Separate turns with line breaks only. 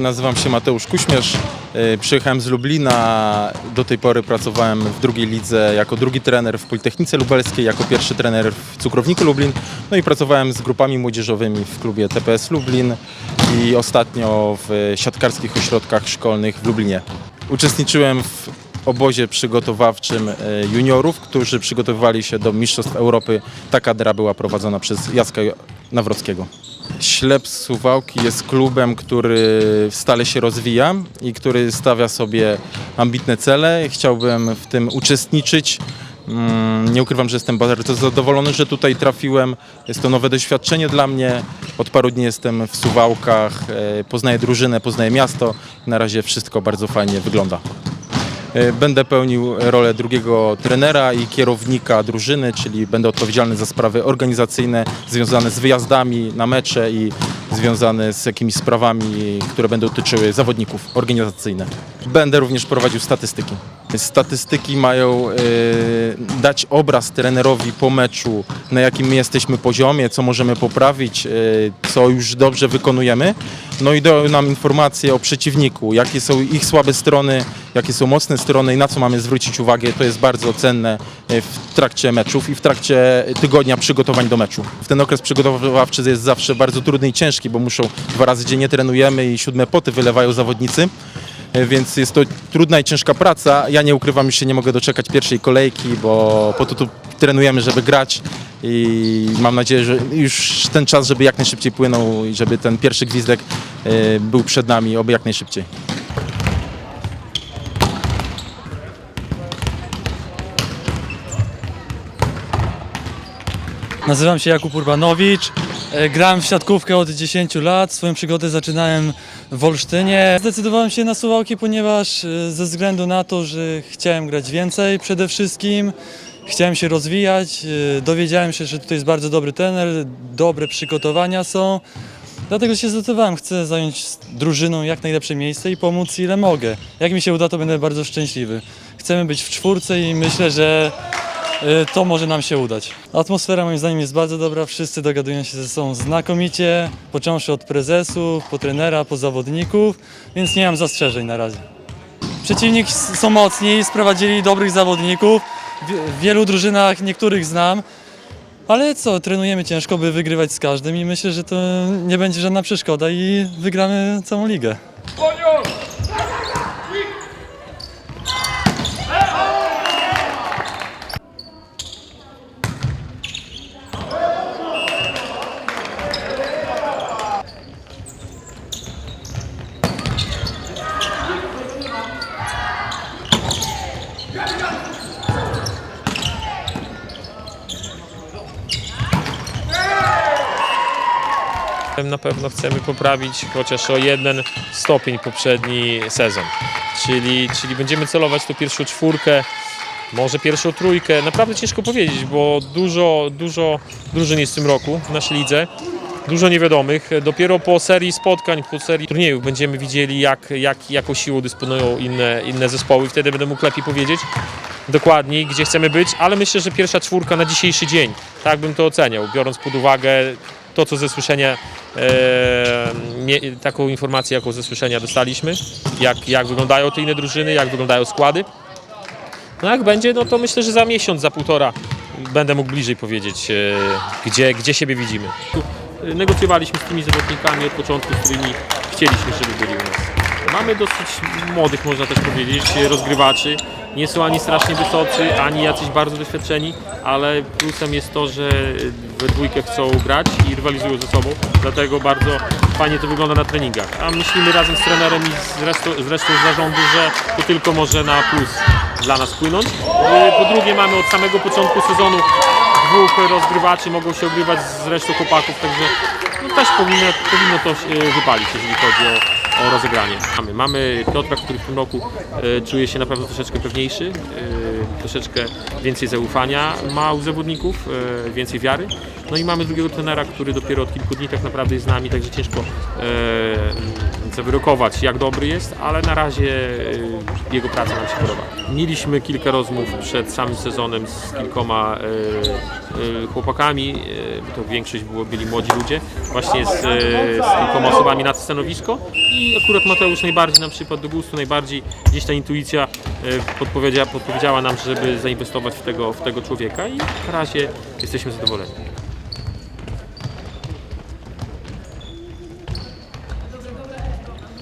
Nazywam się Mateusz Kuśmierz. Yy, Przyjechałem z Lublina. Do tej pory pracowałem w drugiej lidze jako drugi trener w Politechnice Lubelskiej, jako pierwszy trener w Cukrowniku Lublin. No i pracowałem z grupami młodzieżowymi w klubie TPS Lublin i ostatnio w siatkarskich ośrodkach szkolnych w Lublinie. Uczestniczyłem w obozie przygotowawczym e, juniorów, którzy przygotowywali się do Mistrzostw Europy. Ta kadra była prowadzona przez Jacka Nawrockiego. Ślep Suwałki jest klubem, który stale się rozwija i który stawia sobie ambitne cele. Chciałbym w tym uczestniczyć. Mm, Nie ukrywam, że jestem bardzo zadowolony, że tutaj trafiłem. Jest to nowe doświadczenie dla mnie. Od paru dni jestem w Suwałkach, e, poznaję drużynę, poznaję miasto. Na razie wszystko bardzo fajnie wygląda. E, Będę pełnił rolę drugiego trenera i kierownika drużyny, czyli będę odpowiedzialny za sprawy organizacyjne związane z wyjazdami na mecze i związane z jakimiś sprawami, które będą dotyczyły zawodników organizacyjne. Będę również prowadził statystyki. Statystyki mają e, dać obraz trenerowi po meczu, na jakim my jesteśmy poziomie, co możemy poprawić, e, co już dobrze wykonujemy. No i dają nam informacje o przeciwniku, jakie są ich słabe strony, jakie są mocne strony i na co mamy zwrócić uwagę. To jest bardzo cenne e, w trakcie meczów i w trakcie tygodnia przygotowań do meczu. Ten okres przygotowawczy jest zawsze bardzo trudny i ciężki, bo muszą dwa razy dziennie trenujemy i siódme poty wylewają zawodnicy. E, Więc jest to trudna i ciężka praca. Ja nie ukrywam, już się nie mogę doczekać pierwszej kolejki, bo po to tu trenujemy, żeby grać i mam nadzieję, że już ten czas, żeby jak najszybciej płynął i żeby ten pierwszy gwizdek e, był przed nami, oby jak najszybciej.
Nazywam się Jakub Urbanowicz. E, Grałem w siatkówkę od 10 lat. Swoją przygodę zaczynałem w Olsztynie. Zdecydowałem się na Suwałki, ponieważ e, ze względu na to, że chciałem grać więcej przede wszystkim. Chciałem się rozwijać. e, Dowiedziałem się, że tutaj jest bardzo dobry trener, dobre przygotowania są. Dlatego się zdecydowałem. Chcę zająć drużyną jak najlepsze miejsce i pomóc ile mogę. Jak mi się uda, to będę bardzo szczęśliwy. Chcemy być w czwórce i myślę, że to może nam się udać. Atmosfera moim zdaniem jest bardzo dobra, wszyscy dogadują się ze sobą znakomicie, począwszy od prezesów, po trenera, po zawodników, więc nie mam zastrzeżeń na razie. Przeciwnik są mocni, sprowadzili dobrych zawodników, w wielu drużynach niektórych znam, ale co, trenujemy ciężko, by wygrywać z każdym i myślę, że to nie będzie żadna przeszkoda i wygramy całą ligę.
Na pewno chcemy poprawić chociaż o jeden stopień poprzedni sezon. Czyli, czyli będziemy celować tą pierwszą czwórkę, może pierwszą trójkę. Naprawdę ciężko powiedzieć, bo dużo, dużo drużyn jest w tym roku w naszej lidze. Dużo niewiadomych. Dopiero po serii spotkań, po serii turniejów będziemy widzieli, jak, jak, jaką siłą dysponują inne, inne zespoły. Wtedy będę mógł lepiej powiedzieć dokładniej, gdzie chcemy być, ale myślę, że pierwsza czwórka na dzisiejszy dzień, tak bym to oceniał, biorąc pod uwagę to, co ze słyszenia, e, taką informację, jaką ze słyszenia dostaliśmy, jak, jak wyglądają te inne drużyny, jak wyglądają składy. No jak będzie, no to myślę, że za miesiąc, za półtora będę mógł bliżej powiedzieć, e, gdzie, gdzie siebie widzimy. Negocjowaliśmy z tymi zawodnikami od początku, z którymi chcieliśmy, żeby byli u nas. Mamy dosyć młodych, można też powiedzieć, rozgrywaczy. Nie są ani strasznie wysocy, ani jacyś bardzo doświadczeni, ale plusem jest to, że we dwójkę chcą grać i rywalizują ze sobą. Dlatego bardzo fajnie to wygląda na treningach. A myślimy razem z trenerem i z resztą, z resztą zarządu, że to tylko może na plus dla nas płynąć. Po drugie mamy od samego początku sezonu dwóch rozgrywaczy, mogą się ogrywać z resztą chłopaków, także no też powinno, powinno to e, wypalić, jeżeli chodzi o, o rozegranie. Mamy, mamy Piotra, który w tym roku e, czuje się naprawdę troszeczkę pewniejszy, e, troszeczkę więcej zaufania ma u zawodników, e, więcej wiary No i mamy drugiego trenera, który dopiero od kilku dni tak naprawdę jest z nami, także ciężko e, zawyrokować jak dobry jest, ale na razie e, jego praca nam się podoba. Mieliśmy kilka rozmów przed samym sezonem z kilkoma e, e, chłopakami, e, to większość było, byli młodzi ludzie, właśnie z, e, z kilkoma osobami na to stanowisko i akurat Mateusz najbardziej nam przypadł do gustu, najbardziej gdzieś ta intuicja e, podpowiedziała, podpowiedziała nam, żeby zainwestować w tego, w tego człowieka i na razie jesteśmy zadowoleni.